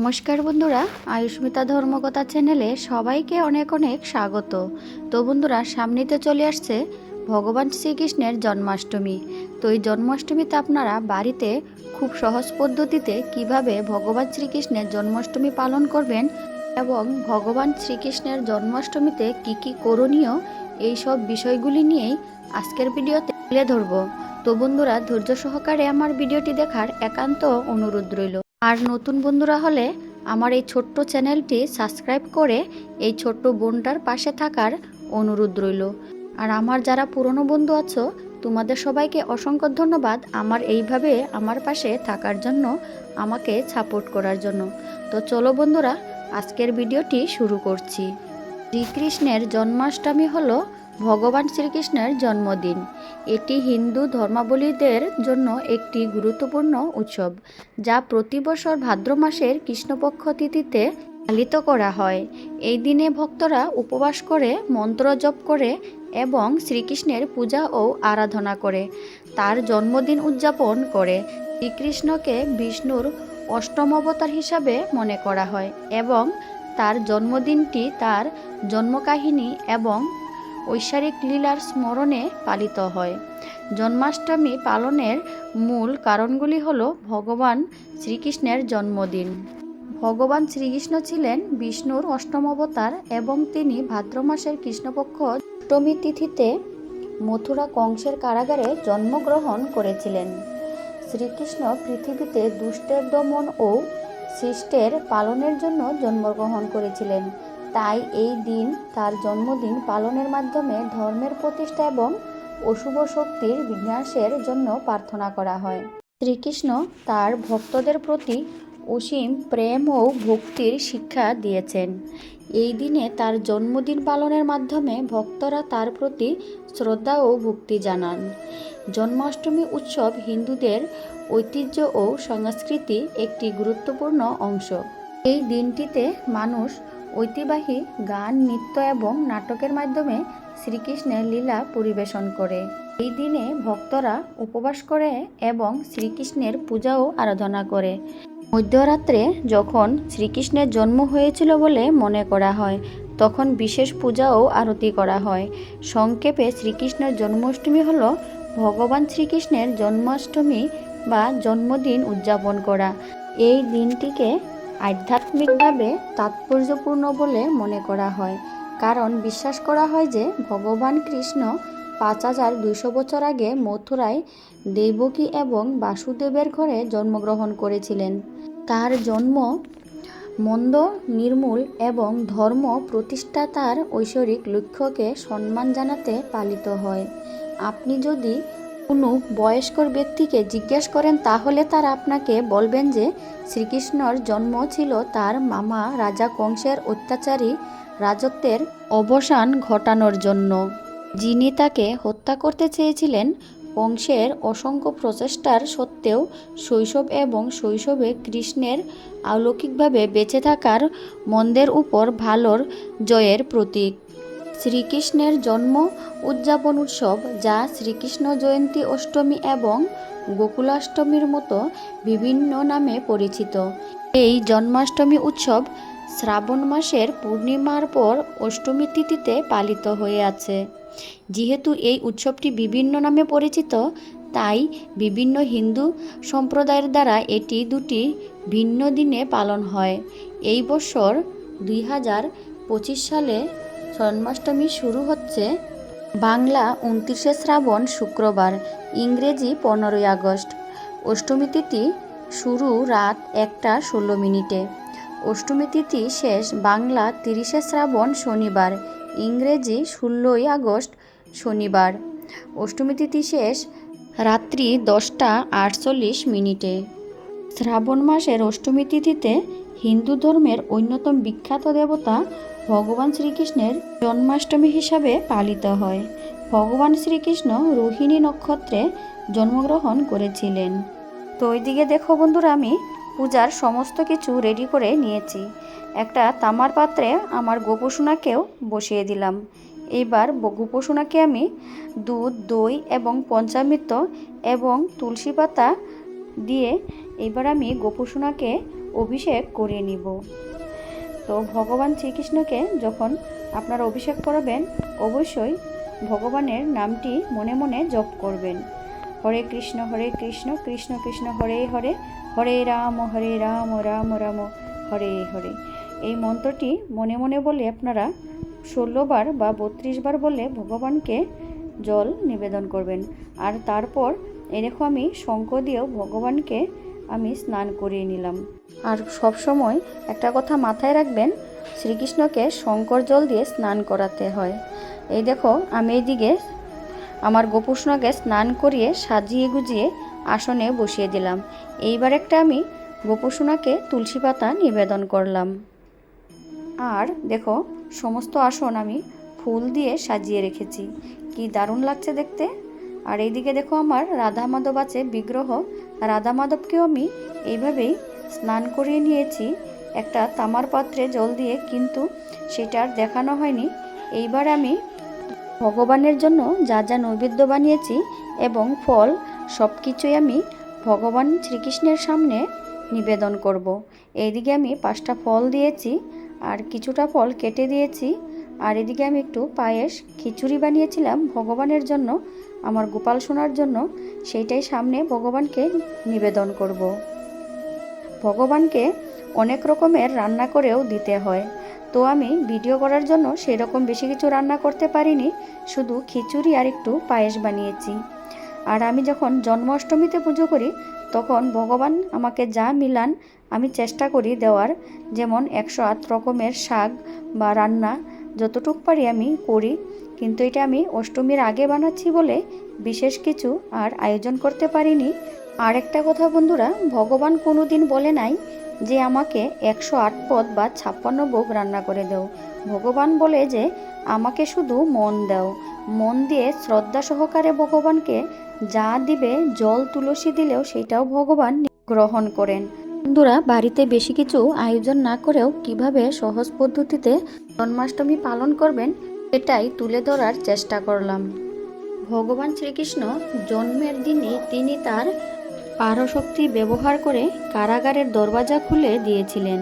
নমস্কার বন্ধুরা, আয়ুষ্মিতা ধর্মকথা চ্যানেলে সবাইকে অনেক অনেক স্বাগত। তো বন্ধুরা, সামনেতে চলে আসছে ভগবান শ্রীকৃষ্ণের জন্মাষ্টমী। তো এই জন্মাষ্টমীতে আপনারা বাড়িতে খুব সহজ পদ্ধতিতে কীভাবে ভগবান শ্রীকৃষ্ণের জন্মাষ্টমী পালন করবেন এবং ভগবান শ্রীকৃষ্ণের জন্মাষ্টমীতে কি কি করণীয়, এই সব বিষয়গুলি নিয়েই আজকের ভিডিওতে তুলে ধরবো। তো বন্ধুরা, ধৈর্য সহকারে আমার ভিডিওটি দেখার একান্ত অনুরোধ রইল। আর নতুন বন্ধুরা হলে আমার এই ছোট্ট চ্যানেলটি সাবস্ক্রাইব করে এই ছোট্ট বোনটার পাশে থাকার অনুরোধ রইল। আর আমার যারা পুরনো বন্ধু আছো, তোমাদের সবাইকে অসংখ্য ধন্যবাদ আমার এইভাবে আমার পাশে থাকার জন্য, আমাকে সাপোর্ট করার জন্য। তো চলো বন্ধুরা, আজকের ভিডিওটি শুরু করছি। শ্রীকৃষ্ণের জন্মাষ্টমী হলো ভগবান শ্রীকৃষ্ণের জন্মদিন। এটি হিন্দু ধর্মাবলীদের জন্য একটি গুরুত্বপূর্ণ উৎসব, যা প্রতি বছর ভাদ্র মাসের কৃষ্ণপক্ষ তিথিতে পালিত করা হয়। এই দিনে ভক্তরা উপবাস করে, মন্ত্র জপ করে এবং শ্রীকৃষ্ণের পূজা ও আরাধনা করে, তার জন্মদিন উদযাপন করে। শ্রীকৃষ্ণকে বিষ্ণুর অষ্টম অবতার হিসাবে মনে করা হয় এবং তার জন্মদিনটি তার জন্মকাহিনী এবং ঐশ্বরিক লীলার স্মরণে পালিত হয়। জন্মাষ্টমী পালনের মূল কারণগুলি হল ভগবান শ্রীকৃষ্ণের জন্মদিন। ভগবান শ্রীকৃষ্ণ ছিলেন বিষ্ণুর অষ্টম অবতার এবং তিনি ভাদ্র মাসের কৃষ্ণপক্ষ অষ্টমী তিথিতে মথুরা কংসের কারাগারে জন্মগ্রহণ করেছিলেন। শ্রীকৃষ্ণ পৃথিবীতে দুষ্টের দমন ও সৃষ্টের পালনের জন্য জন্মগ্রহণ করেছিলেন। তাই এই দিন তার জন্মদিন পালনের মাধ্যমে ধর্মের প্রতিষ্ঠা এবং অশুভ শক্তির বিনাশের জন্য প্রার্থনা করা হয়। শ্রীকৃষ্ণ তার ভক্তদের প্রতি অসীম প্রেম ও ভক্তির শিক্ষা দিয়েছেন। এই দিনে তার জন্মদিন পালনের মাধ্যমে ভক্তরা তার প্রতি শ্রদ্ধা ও ভক্তি জানান। জন্মাষ্টমী উৎসব হিন্দুদের ঐতিহ্য ও সংস্কৃতি একটি গুরুত্বপূর্ণ অংশ। এই দিনটিতে মানুষ ঐতিহ্যবাহী গান, নৃত্য এবং নাটকের মাধ্যমে শ্রীকৃষ্ণের লীলা পরিবেশন করে। এই দিনে ভক্তরা উপবাস করে এবং শ্রীকৃষ্ণের পূজাও আরাধনা করে। মধ্যরাত্রে যখন শ্রীকৃষ্ণের জন্ম হয়েছিল বলে মনে করা হয়, তখন বিশেষ পূজা ও আরতি করা হয়। সংক্ষেপে শ্রীকৃষ্ণের জন্মাষ্টমী হল ভগবান শ্রীকৃষ্ণের জন্মাষ্টমী বা জন্মদিন উদযাপন করা। এই দিনটিকে আধ্যাত্মিকভাবে তাৎপর্যপূর্ণ বলে মনে করা হয়। কারণ বিশ্বাস করা হয় যে, ভগবান কৃষ্ণ পাঁচ হাজার দুইশো বছর আগে মথুরায় দেবকী এবং বাসুদেবের ঘরে জন্মগ্রহণ করেছিলেন। তার জন্ম মন্দ, নির্মূল এবং ধর্ম প্রতিষ্ঠা তার ঐশ্বরিক লক্ষ্যকে সম্মান জানাতে পালিত হয়। আপনি যদি কোনো বয়স্কর ব্যক্তিকে জিজ্ঞেস করেন, তাহলে তারা আপনাকে বলবেন যে শ্রীকৃষ্ণর জন্ম ছিল তার মামা রাজা কংসের অত্যাচারী রাজত্বের অবসান ঘটানোর জন্য। যিনি তাকে হত্যা করতে চেয়েছিলেন, কংসের অসংখ্য প্রচেষ্টার সত্ত্বেও শৈশব এবং শৈশবে কৃষ্ণের অলৌকিকভাবে বেঁচে থাকার মন্দের উপর ভালোর জয়ের প্রতীক। শ্রীকৃষ্ণের জন্ম, উদযাপন উৎসব, যা শ্রীকৃষ্ণ জয়ন্তী অষ্টমী এবং গোকুলাষ্টমীর মতো বিভিন্ন নামে পরিচিত। এই জন্মাষ্টমী উৎসব শ্রাবণ মাসের পূর্ণিমার পর অষ্টমী তিথিতে পালিত হয়ে আছে। যেহেতু এই উৎসবটি বিভিন্ন নামে পরিচিত, তাই বিভিন্ন হিন্দু সম্প্রদায়ের দ্বারা এটি দুটি ভিন্ন দিনে পালন হয়। এই বছর দুই হাজার পঁচিশ সালে জন্মাষ্টমী শুরু হচ্ছে বাংলা উনত্রিশে শ্রাবণ শুক্রবার, ইংরেজি পনেরোই আগস্ট। অষ্টমী তিথি শুরু রাত একটা ষোলো মিনিটে। অষ্টমী তিথি শেষ বাংলা তিরিশে শ্রাবণ শনিবার, ইংরেজি ষোলোই আগস্ট শনিবার। অষ্টমী তিথি শেষ রাত্রি দশটা আটচল্লিশ মিনিটে। শ্রাবণ মাসের অষ্টমী তিথিতে হিন্দু ধর্মের অন্যতম বিখ্যাত দেবতা ভগবান শ্রীকৃষ্ণের জন্মাষ্টমী হিসাবে পালিত হয়। ভগবান শ্রীকৃষ্ণ রোহিণী নক্ষত্রে জন্মগ্রহণ করেছিলেন। তো ওইদিকে দেখো বন্ধুরা, আমি পূজার সমস্ত কিছু রেডি করে নিয়েছি। একটা তামার পাত্রে আমার গোপোষণাকেও বসিয়ে দিলাম। এইবার গোপোষণাকে আমি দুধ, দই এবং পঞ্চামৃত এবং তুলসী পাতা দিয়ে এবার আমি গোপোষণাকে অভিষেক করিয়ে নিব। তো ভগবান শ্রীকৃষ্ণকে যখন আপনারা অভিষেক করাবেন, অবশ্যই ভগবানের নামটি মনে মনে জপ করবেন। হরে কৃষ্ণ হরে কৃষ্ণ কৃষ্ণ কৃষ্ণ, হরে হরে হরে রাম হরে রাম রাম রাম, হরে হরে। এই মন্ত্রটি মনে মনে বলে আপনারা ষোলো বার বা বত্রিশ বার বলে ভগবানকে জল নিবেদন করবেন। আর তারপর এরকম আমি শঙ্খ দিয়েও ভগবানকে আমি স্নান করিয়ে নিলাম। আর সব সময় একটা কথা মাথায় রাখবেন, শ্রীকৃষ্ণকে শঙ্কর জল দিয়ে স্নান করাতে হয়। এই দেখো, আমি এইদিকে আমার গোপুষ্ণকে স্নান করিয়ে সাজিয়ে গুজিয়ে আসনে বসিয়ে দিলাম। এইবার একটা আমি গোপুষ্ণাকে তুলসী পাতা নিবেদন করলাম। আর দেখো, সমস্ত আসন আমি ফুল দিয়ে সাজিয়ে রেখেছি। কি দারুণ লাগছে দেখতে। আর এইদিকে দেখো আমার রাধা মাধব আছে বিগ্রহ রাধা মাধবকেও আমি এইভাবেই স্নান করিয়ে নিয়েছি। একটা তামার পাত্রে জল দিয়ে, কিন্তু সেটা আর দেখানো হয়নি। এইবার আমি ভগবানের জন্য যা যা নৈবেদ্য বানিয়েছি এবং ফল সব কিছুই আমি ভগবান শ্রীকৃষ্ণের সামনে নিবেদন করব। এইদিকে আমি পাঁচটা ফল দিয়েছি, আর কিছুটা ফল কেটে দিয়েছি। আর এদিকে আমি একটু পায়েস, খিচুড়ি বানিয়েছিলাম ভগবানের জন্য, আমার গোপাল সোনার জন্য। সেইটাই সামনে ভগবানকে নিবেদন করব। ভগবানকে অনেক রকমের রান্না করেও দিতে হয়। তো আমি ভিডিও করার জন্য সেই রকম বেশি কিছু রান্না করতে পারিনি, শুধু খিচুড়ি আর একটু পায়েস বানিয়েছি। আর আমি যখন জন্মাষ্টমীতে পুজো করি, তখন ভগবান আমাকে যা মিলান আমি চেষ্টা করি দেওয়ার, যেমন একশো আট রকমের শাক বা রান্না যতটুক পারি আমি করি, কিন্তু এটা আমি অষ্টমীর আগে বানাচ্ছি বলে বিশেষ কিছু আর আয়োজন করতে পারিনি। আর একটা কথা বন্ধুরা, ভগবান কোনো দিন বলে নাই যে আমাকে একশো আট পদ বা ছাপ্পান্ন ভোগ রান্না করে দাও। ভগবান বলে যে আমাকে শুধু মন দাও। মন দিয়ে শ্রদ্ধা সহকারে ভগবানকে যা দিবে, জল, তুলসী দিলেও সেটাও ভগবান গ্রহণ করেন। বন্ধুরা, বাড়িতে বেশি কিছু আয়োজন না করেও কীভাবে সহজ পদ্ধতিতে জন্মাষ্টমী পালন করবেন এটাই তুলে ধরার চেষ্টা করলাম। ভগবান শ্রীকৃষ্ণ জন্মের দিনে তিনি তার পারশক্তি ব্যবহার করে কারাগারের দরওয়াজা খুলে দিয়েছিলেন।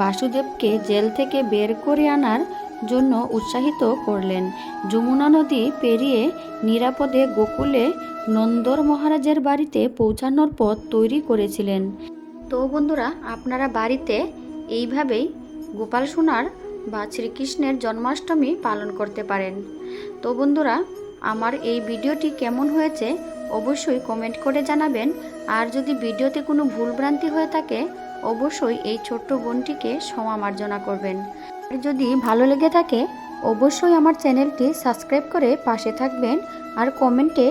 বাসুদেবকে জেল থেকে বের করে আনার জন্য উৎসাহিত করলেন। যমুনা নদী পেরিয়ে নিরাপদে গোকুলে নন্দর মহারাজের বাড়িতে পৌঁছানোর পথ তৈরি করেছিলেন। তো বন্ধুরা, আপনারা বাড়িতে এইভাবেই গোপাল সোনার বা শ্রীকৃষ্ণের জন্মাষ্টমী পালন করতে পারেন। তো বন্ধুরা, আমার এই ভিডিওটি কেমন হয়েছে অবশ্যই কমেন্ট করে জানাবেন। আর যদি ভিডিওতে কোনো ভুলভ্রান্তি হয়ে থাকে, অবশ্যই এই ছোট্ট বোনটিকে ক্ষমা মার্জনা করবেন। আর যদি ভালো লেগে থাকে, অবশ্যই আমার চ্যানেলটি সাবস্ক্রাইব করে পাশে থাকবেন। আর কমেন্টে